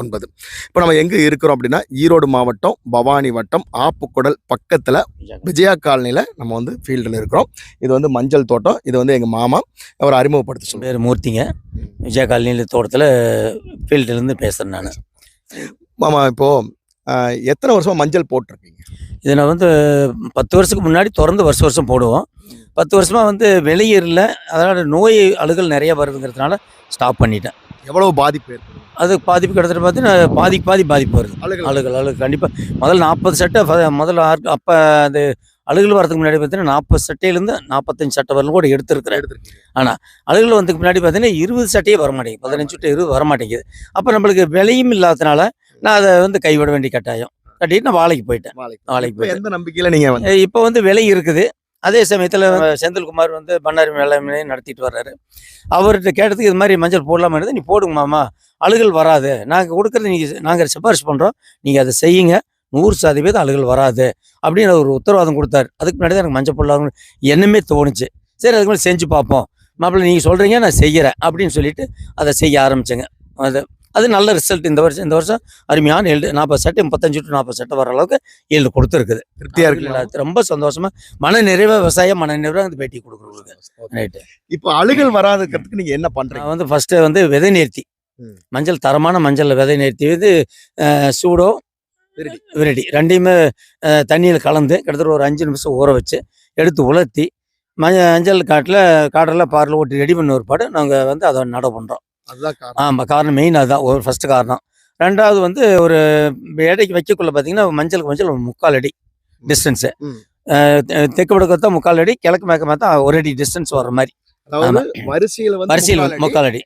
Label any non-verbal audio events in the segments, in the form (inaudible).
ஒன்பது. இப்போ நம்ம எங்கே இருக்கிறோம் அப்படின்னா ஈரோடு மாவட்டம் பவானி வட்டம் ஆப்புக்குடல் பக்கத்தில் விஜயா காலனியில் நம்ம வந்து ஃபீல்டில் இருக்கிறோம். இது வந்து மஞ்சள் தோட்டம் இது வந்து எங்கள் மாமா அவர் அறிமுகப்படுத்த சொல்லுங்கள் பேர் மூர்த்திங்க. விஜய காலனி தோட்டத்தில் ஃபீல்டுலேருந்து பேசுகிறேன் நான். மாமா இப்போது எத்தனை வருஷமா மஞ்சள் போட்டிருக்கீங்க? இதை நான் வந்து பத்து வருஷத்துக்கு முன்னாடி தொடர்ந்து வருஷம் வருஷம் போடுவோம். பத்து வருஷமாக வந்து வெளியேறல அதனால் நோய் அழுகல் நிறைய வருதுங்கிறதுனால ஸ்டாப் பண்ணிட்டேன். எவ்வளவு பாதிப்பு ஏற்படும் அது பாதிப்பு கிட்டத்தட்ட பார்த்தீங்கன்னா பாதிக்கு பாதி பாதிப்பு வருது அழுகல். அழுகு கண்டிப்பாக முதல்ல நாற்பது சட்டை முதல்ல ஆறு- அப்போ அது அழுகல் வரதுக்கு முன்னாடி பார்த்தீங்கன்னா நாற்பது சட்டையிலேருந்து நாற்பத்தஞ்சு சட்டை வரலும் கூட எடுத்துருக்கிறேன். எடுத்திருக்கீங்க. அழுகல் வந்ததுக்கு முன்னாடி பார்த்தீங்கன்னா இருபது சட்டையே வர மாட்டேங்குது. பதினஞ்சு டு இருபது வர மாட்டேங்குது. அப்போ நம்மளுக்கு விலையும் இல்லாததுனால நான் அதை வந்து கைவிட வேண்டிய கட்டாயம். கட்டிட்டு நான் வாழைக்கு போயிட்டேன். வாழைக்கு. போயிட்டேன். எந்த நம்பிக்கையில நீங்க வந்து இப்போ வந்து விலை இருக்குது. அதே சமயத்தில் செந்தில்குமார் வந்து பண்ணாரி வேளாண்மையை நடத்திட்டு வர்றாரு. அவர்கிட்ட கேட்டதுக்கு இது மாதிரி மஞ்சள் போடலாமா இருந்தது நீ போடுங்க மாமா. அழுகல் வராது. நாங்கள் கொடுக்குறது நீங்கள் நாங்கள் சிபாரிசு பண்ணுறோம் நீங்கள் அதை செய்யுங்க. நூறு சதவீதம் அழுகல் வராது. அப்படின்னு ஒரு உத்தரவாதம் கொடுத்தாரு. அதுக்கு முன்னாடி தான் எனக்கு மஞ்சள் போடலாம்னு எண்ணமே தோணுச்சு. சரி அதுக்கு மேலே செஞ்சு பார்ப்போம். மாப்பிள்ளை நீங்கள் சொல்கிறீங்க நான் செய்கிறேன் அப்படின்னு சொல்லிட்டு அதை செய்ய ஆரம்பிச்சேங்க. அது அது நல்ல ரிசல்ட் இந்த வருஷம் இந்த வருஷம் அருமையான ஏழு நாற்பது சட்டை முப்பத்தஞ்சு டு நாற்பது சட்டை வர அளவுக்கு ஏழு கொடுத்துருக்குது. திருப்தியா இருக்கு ரொம்ப சந்தோஷமா மன நிறைவா விவசாயம் மன நிறைவா அந்த பேட்டி கொடுக்குறவங்களுக்கு. ரைட்டு இப்போ அழுகல் வராதுக்கிறதுக்கு நீங்க என்ன பண்றீங்க? நான் வந்து ஃபர்ஸ்ட் வந்து விதை நேர்த்தி. மஞ்சள் தரமான மஞ்சள் விதை நேர்த்தி வந்து அஹ், சூடோ விரடி. விரடி. ரெண்டையுமே தண்ணியில் கலந்து கிட்டத்தட்ட ஒரு அஞ்சு நிமிஷம் ஊற வச்சு எடுத்து உலர்த்தி மஞ்ச மஞ்சள் காட்டில் காட்டில் பாரில் ஓட்டி ரெடி பண்ண ஒரு பாடு நாங்கள் வந்து அதை நட பண்ணுறோம் அதுதான் காரணம். ஆமாம் காரணம் மெயின் அதுதான். ஒரு ஃபர்ஸ்ட் காரணம். ரெண்டாவது வந்து ஒரு எடைக்கு வைக்கக்குள்ள பார்த்தீங்கன்னா மஞ்சளுக்கு மஞ்சள் ஒரு முக்கால் அடி டிஸ்டன்ஸு. தெற்கு வடக்கு தான் முக்கால் அடி கிழக்கு மேற்க பார்த்தா ஒரு அடி டிஸ்டன்ஸ் வர மாதிரி. வரிசையில வரிசையில் முக்கால் அடி,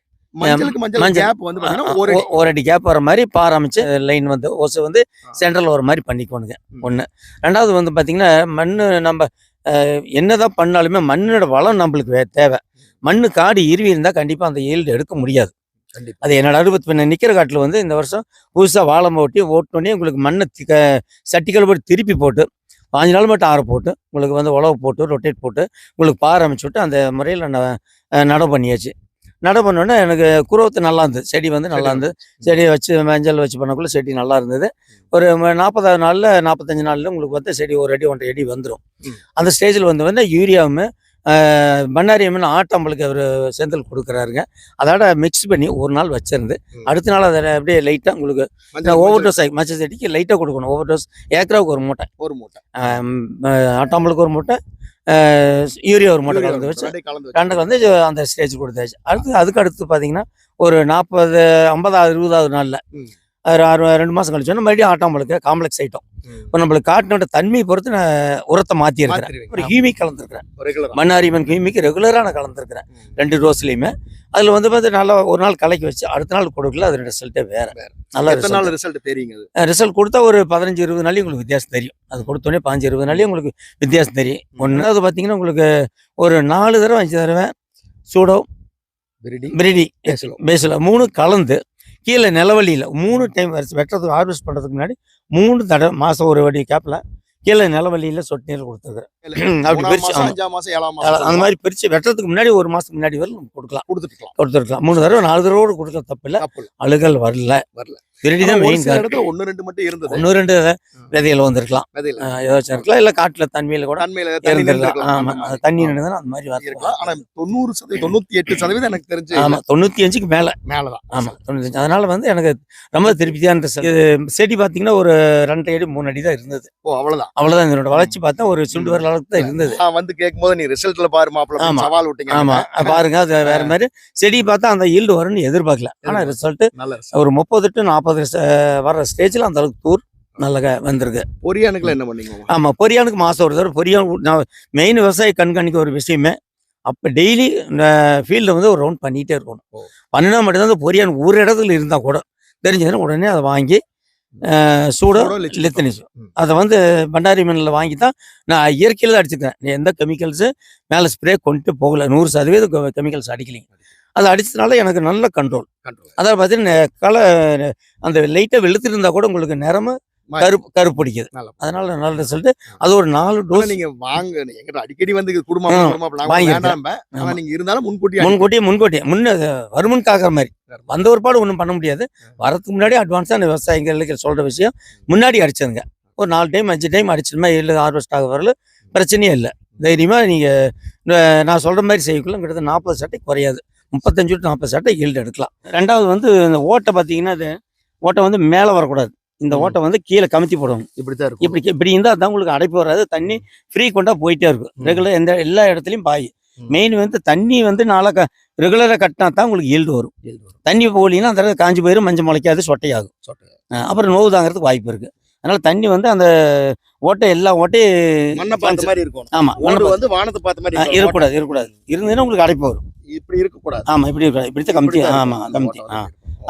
ஒரு அடி. கேப் வர மாதிரி பாராமிச்சு லைன் வந்து ஓசு வந்து சென்ட்ரல் வர மாதிரி பண்ணிக்கோணுங்க. ஒன்று ரெண்டாவது வந்து பார்த்தீங்கன்னா மண் நம்ம என்னதான் பண்ணாலுமே மண்ணோட வளம் நம்மளுக்கு தேவை. மண்ணு காடு இருவி இருந்தால் கண்டிப்பாக அந்த ஈல்டு எடுக்க முடியாது. அது என்னோட அனுபவத்து பின்ன நிற்கிற காட்டில் வந்து இந்த வருஷம் புதுசாக வாழை ஓட்டி ஓட்டோடனே உங்களுக்கு மண்ணை சட்டிகள் போட்டு திருப்பி போட்டு பாஞ்சு நாள் மட்டும் ஆற போட்டு உங்களுக்கு வந்து உழவு போட்டு ரொட்டேட் போட்டு உங்களுக்கு பார் அமைச்சு விட்டு அந்த முறையில் நான் நடவு பண்ணியாச்சு. நடவு பண்ணோடனே எனக்கு குரோத்து நல்லா இருந்தது. செடி வந்து நல்லா இருந்தது. செடியை வச்சு மஞ்சள் வச்சு பண்ணக்குள்ள செடி நல்லா இருந்தது. ஒரு நாற்பதாவது நாளில் நாற்பத்தஞ்சு நாளில் உங்களுக்கு வந்து செடி ஒரு அடி ஒன்றரை அடி வந்துடும். அந்த ஸ்டேஜில் வந்து வந்து யூரியாவும் பண்ணாரி அம்மன் ஆட்டம்பளுக்கு அவர் செந்தில் கொடுக்குறாருங்க. அதோட மிக்ஸ் பண்ணி ஒரு நாள் வச்சிருந்து. அடுத்த நாள் அதை அப்படியே லைட்டாக உங்களுக்கு ஓவர் டோஸ் ஆகி மச்ச செடிக்கு லைட்டாக கொடுக்கணும். ஓவர் டோஸ் ஏக்கராவுக்கு ஒரு மூட்டை. ஒரு மூட்டை. ஆட்டாம்பளுக்கு ஒரு மூட்டை யூரியா ஒரு மூட்டை கலந்து வச்சு கலந்து வந்து அந்த ஸ்டேஜ் கொடுத்தாச்சு. அடுத்து அதுக்கு அடுத்து பார்த்தீங்கன்னா ஒரு நாற்பது ஐம்பதாவது இருபதாவது நாளில் ரெண்டு மாதம் கழிச்சோன்னா மறுபடியும் ஆட்டாம்பளுக்கு காம்ப்ளெக்ஸ் ஐட்டம். இப்போ நம்மளுக்கு காட்டினோட தன்மையை பொறுத்து நான் உரத்தை மாற்றிருக்கிறேன். ஒரு ஹியூமிக் கலந்துருக்கிறேன். மண்ணாரிமன் ஹியூமிக் ரெகுலராக நான் கலந்துருக்கிறேன். ரெண்டு டோஸ்லையுமே. அதில் வந்து பார்த்து நல்லா ஒரு நாள் கலக்கி வச்சு அடுத்த நாள் கொடுக்கல அது ரிசல்ட்டே வேற. நல்ல எத்தனை நாள் ரிசல்ட் தெரியுங்க அது? ரிசல்ட் கொடுத்தா ஒரு பதினஞ்சு இருபது நாளையும் உங்களுக்கு வித்தியாசம் தெரியும். அது கொடுத்தோடனே பாஞ்சு இருபது நாளையும் உங்களுக்கு வித்தியாசம் தெரியும். ஒன்றாவது பார்த்தீங்கன்னா உங்களுக்கு ஒரு நாலு தடவை அஞ்சு தடவை சூடோ விரிடி பிரிடி பேசலாம். பேசல. மூணு கலந்து கீழே நிலவழியில் மூணு டைம் வெட்டுறதுக்கு ஹார்வெஸ்ட் பண்ணுறதுக்கு முன்னாடி மூணு தடவை மாதம் ஒரு வடி கேப்பில் கீழே நிலவழியில் சொட்டு நீர் கொடுத்துருக்குறேன் (clears throat) அப்படி பிரிச்சு, அந்த மாதிரி பிரித்து வெட்டுறதுக்கு முன்னாடி ஒரு மாதத்துக்கு முன்னாடி வரை நம்ம கொடுக்கலாம். கொடுத்துக்கலாம் கொடுத்துருக்கலாம். மூணு தடவை நாலு தடவை கூட கொடுக்கலாம் தப்பு இல்லை. தப்பு இல்ல. அழுகல் வரல. வரல. தான் மெயின் இடத்துல ஒண்ணு ரெண்டு மட்டும் இருந்தது. ஒன்று ரெண்டு விதையில் வந்திருக்கலாம். ஏதாச்சும் இருக்கலாம். இல்லை காட்டில் தன்மையில் கூட தன்மையில இருந்திருக்கலாம். ஆமாம். தண்ணி அந்த மாதிரி வரலாம் தொண்ணூறு சதவீதம் தொண்ணூத்தி எட்டு சதவீதம் எனக்கு தெரிஞ்சு. ஆமாம் தொண்ணூற்றி அஞ்சுக்கு மேலே. மேலதான். ஆமாம் தொண்ணூத்தஞ்சு. அதனால வந்து எனக்கு ரொம்ப. இது செடி பார்த்தீங்கன்னா ஒரு ரெண்டரை அடி மூணு அடி தான் இருந்தது. ஓ அவ்வளவுதான். அவ்வளோதான் இதனோட வளர்ச்சி பார்த்தா ஒரு சுண்டு வர அளவுக்கு தான் இருந்தது. வந்து கேட்கும் போது நீ ரிசல்ட்ல பாரு மாப்பிள்ள ஆமா. சவால் விட்டீங்க பாருங்க அது வேற மாதிரி செடி பார்த்தா அந்த ஈல்டு வரும்னு எதிர்பார்க்கல. ஆனா ரிசல்ட். ஒரு முப்பது டு நாற்பது வர்ற ஸ்டேஜ்ல அந்த அளவுக்கு தூர் நல்ல வந்திருக்கு பொரியானுக்குள்ள என்ன பண்ணீங்க மாமா? ஆமா பொரியானுக்கு மாசம் ஒரு தடவை பொரியான் நான் மெயின் விவசாய கண்காணிக்க ஒரு விஷயமே அப்போ டெய்லி ஃபீல்டில் வந்து ஒரு ரவுண்ட் பண்ணிகிட்டே இருக்கணும். பண்ணினா மட்டும்தான் அந்த பொரியான் ஒரு இடத்துல இருந்தால் கூட தெரிஞ்சதுன்னா உடனே அதை வாங்கி சூடோ லித்தனிஸ். அதை வந்து பண்டாரி மண்ணில் வாங்கி தான் நான் இயற்கையில் தான் அடிச்சுக்கிறேன் எந்த கெமிக்கல்ஸு மேலே ஸ்ப்ரே கொண்டு போகல நூறு சதவீதம் கெமிக்கல்ஸ் அடிக்கலைங்க அதை அடிச்சதுனால எனக்கு நல்ல கண்ட்ரோல். அதாவது பார்த்தீங்கன்னா களை அந்த லைட்டாக வெளுத்துட்டு இருந்தா கூட உங்களுக்கு நிறம. கருப்பு கருப்பு பிடிக்குது. அதனால நல்ல ரிசல்ட் அது ஒரு நாலு டோஸ் நீங்க வாங்க எங்கிட்ட அடிக்கடி வந்து குடும்பம் அப்படி நாங்க இருந்தாலும் முன்கூட்டி அடி- முன்கூட்டியே முன்கூட்டியே. முன்ன வருமுன் காக்கிற மாதிரி. வந்த ஒரு பாடு ஒன்றும் பண்ண முடியாது. வரதுக்கு முன்னாடி அட்வான்ஸாக அந்த விவசாயிகளுக்கு சொல்கிற விஷயம் முன்னாடி அடிச்சதுங்க ஒரு நாலு டைம் அஞ்சு டைம் அடிச்சிருமா இல்லை ஹார்வெஸ்ட் ஆக வரல பிரச்சனையே இல்லை. தைரியமாக நீங்கள் நான் சொல்கிற மாதிரி செய்யக்குள்ள கிட்டத்தட்ட நாற்பது சட்டை குறையாது. முப்பத்தஞ்சு டு நாற்பது சட்டை ஈல்டு எடுக்கலாம். ரெண்டாவது வந்து இந்த ஓட்டை பார்த்தீங்கன்னா அது ஓட்டை வந்து மேலே வரக்கூடாது. இந்த. ஓட்டை வந்து கீழே கமுத்தி போடணும். இப்படித்தான் இருக்கும். இப்படி இப்படி இருந்தால் தான் உங்களுக்கு அடைப்பு வராது. தண்ணி ஃப்ரீ கொண்டா போயிட்டே இருக்கும். ரெகுலர் எந்த எல்லா இடத்துலையும் பாய். மெயின் வந்து தண்ணி வந்து நாளாக ரெகுலராக கட்டினா தான் உங்களுக்கு ஈல்டு வரும். தண்ணி போகலின்னா அந்த காஞ்சி போயிடும் மஞ்சள் முளைக்காது சொட்டையாகும். அப்புறம் நோவு தாங்கிறதுக்கு வாய்ப்பு இருக்கு. அதனால தண்ணி வந்து அந்த ஓட்டை எல்லா மண்ணை ஓட்டையும் பார்த்த மாதிரி இருக்கும் ஆமா மண்ணை வந்து வானத்தை பார்த்த மாதிரி. இருக்கக்கூடாது இருக்கக்கூடாது. இருந்ததுன்னா உங்களுக்கு அடைப்பு வரும். இப்படி இருக்க கூடாது ஆமா இப்படி இருக்காது இப்படித்தான் கமிட்டி. ஆமா கமிட்டி ஆ.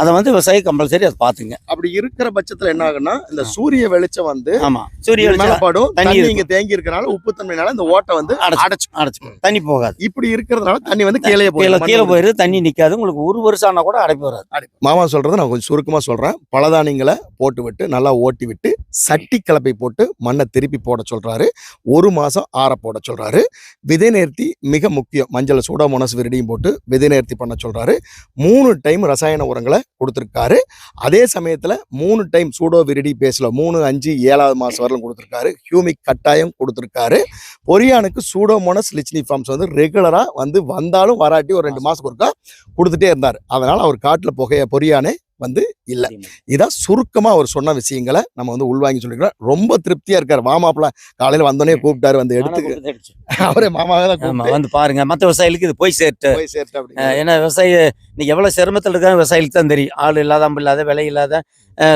அதை வந்து விவசாயி கம்பல்சரி அதை பார்த்துங்க. அப்படி இருக்கிற பட்சத்துல என்ன ஆகுன்னா இந்த. சூரிய வெளிச்சம் வந்து ஆமா. சூரிய இது மேல வெளிச்சம் படும் தண்ணி. இங்க தேங்கி இருக்கறனால உப்பு தன்மையினால இந்த ஓட்டை வந்து அடைச்சு அடைச்சு தண்ணி போகாது. இப்படி இருக்கிறதுனால தண்ணி வந்து கீழே கீழே போயிடும். கீழே போயிடுது தண்ணி நிக்காது. உங்களுக்கு ஒரு வருஷம் ஆனா கூட அடைப்பு வராது. மாமா சொல்றதை நான் கொஞ்சம் சுருக்கமா சொல்றேன். பலதானியங்களை போட்டு விட்டு நல்லா ஓட்டி விட்டு சட்டி கலப்பை போட்டு மண்ணை திருப்பி போட சொல்றாரு. ஒரு மாசம் ஆற போட சொல்றாரு. விதை நேர்த்தி மிக முக்கியம். மஞ்சள் சூடாமோனஸ் விரடியும் போட்டு விதை நேர்த்தி பண்ண சொல்றாரு. மூணு டைம் ரசாயன உரங்களை கொடுத்துருக்காரு. அதே சமயத்துல மூணு டைம் சூடோ விரிடி பேஸ்ல மூணு அஞ்சு ஏழாவது மாசம் வரலும் கொடுத்துருக்காரு. ஹியூமிக் கட்டாயம் கொடுத்துருக்காரு. பொரியானுக்கு சூடோமோனஸ் லிச்னி ஃபார்ம்ஸ் வந்து ரெகுலரா வந்து வந்தாலும் வராட்டி ஒரு ரெண்டு மாசம். ஒருக்கா கொடுத்துட்டே இருந்தார். அதனால அவர் காட்டுல புகைய பொரியானே வந்து இல்ல. இதான் சுருக்கமா அவர் சொன்ன விஷயங்களை நம்ம வந்து உள்வாங்கி சொல்லிக்கிறோம் ரொம்ப திருப்தியா இருக்காரு. மாமாப்பிள்ள காலையில வந்தோடனே கூப்பிட்டாரு வந்து அடிச்சு. (laughs) அவரே மாமாவை தான் வந்து பாருங்க மத்த விவசாயிகளுக்கு இது போய் சேர்த்து போய் சேர்த்து அப்படி ஏன்னா விவசாயி இன்னைக்கு எவ்வளவு சிரமத்தில் இருக்காங்க விவசாயிகளுக்கு தான் தெரியும். ஆள் இல்லாத அம்பு இல்லாத விலை இல்லாத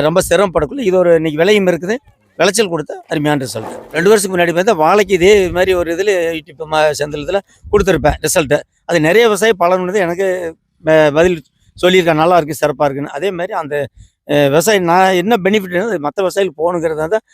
ரொம்ப சிரமப்படக்குள்ள இது ஒரு இன்னைக்கு விலையும் இருக்குது. விளைச்சல் கொடுத்தா அருமையான ரிசல்ட் ரெண்டு வருஷத்துக்கு முன்னாடி பார்த்தா வாழைக்கு இதே மாதிரி ஒரு இதில் யூடியூப் ம- செந்தில் இதில் கொடுத்துருப்பேன் ரிசல்ட்டு அது நிறைய விவசாயி பலன் எனக்கு பதில் சொல்லியிருக்கேன் நல்லா இருக்கு சிறப்பாக இருக்குன்னு. அதே மாதிரி அந்த விவசாயி நான் என்ன பெனிஃபிட் மற்ற விவசாயிகள் போகணுங்கிறத தான்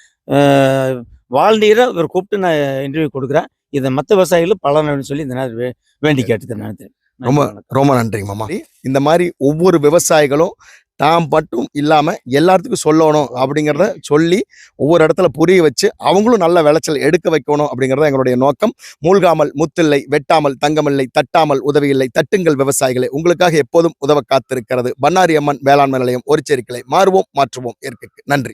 வால்நீரை இவர் கூப்பிட்டு நான் இன்டர்வியூ கொடுக்குறேன். இதை மற்ற விவசாயிகளும் பலன் சொல்லி இந்த நேரம் வே- வேண்டி கேட்டுக்கிறேன் நான் ரொம்ப ரொம்ப நன்றி மாமா. இந்த மாதிரி ஒவ்வொரு விவசாயிகளும் தாம் மட்டும் இல்லாமல் எல்லாத்துக்கும் சொல்லணும் அப்படிங்கிறத சொல்லி ஒவ்வொரு இடத்துல புரிய வச்சு அவங்களும் நல்ல விளைச்சல் எடுக்க வைக்கணும் அப்படிங்கிறத எங்களுடைய நோக்கம். மூழ்காமல் முத்தில்லை வெட்டாமல் தங்கமில்லை தட்டாமல் உதவியில்லை தட்டுங்கள் விவசாயிகளை. உங்களுக்காக எப்போதும் உதவ காத்திருக்கிறது. பண்ணாரி அம்மன் வேளாண்மை நிலையம் ஒரு கிளை மாறுவோம் மாற்றுவோம் இயற்கைக்கு நன்றி.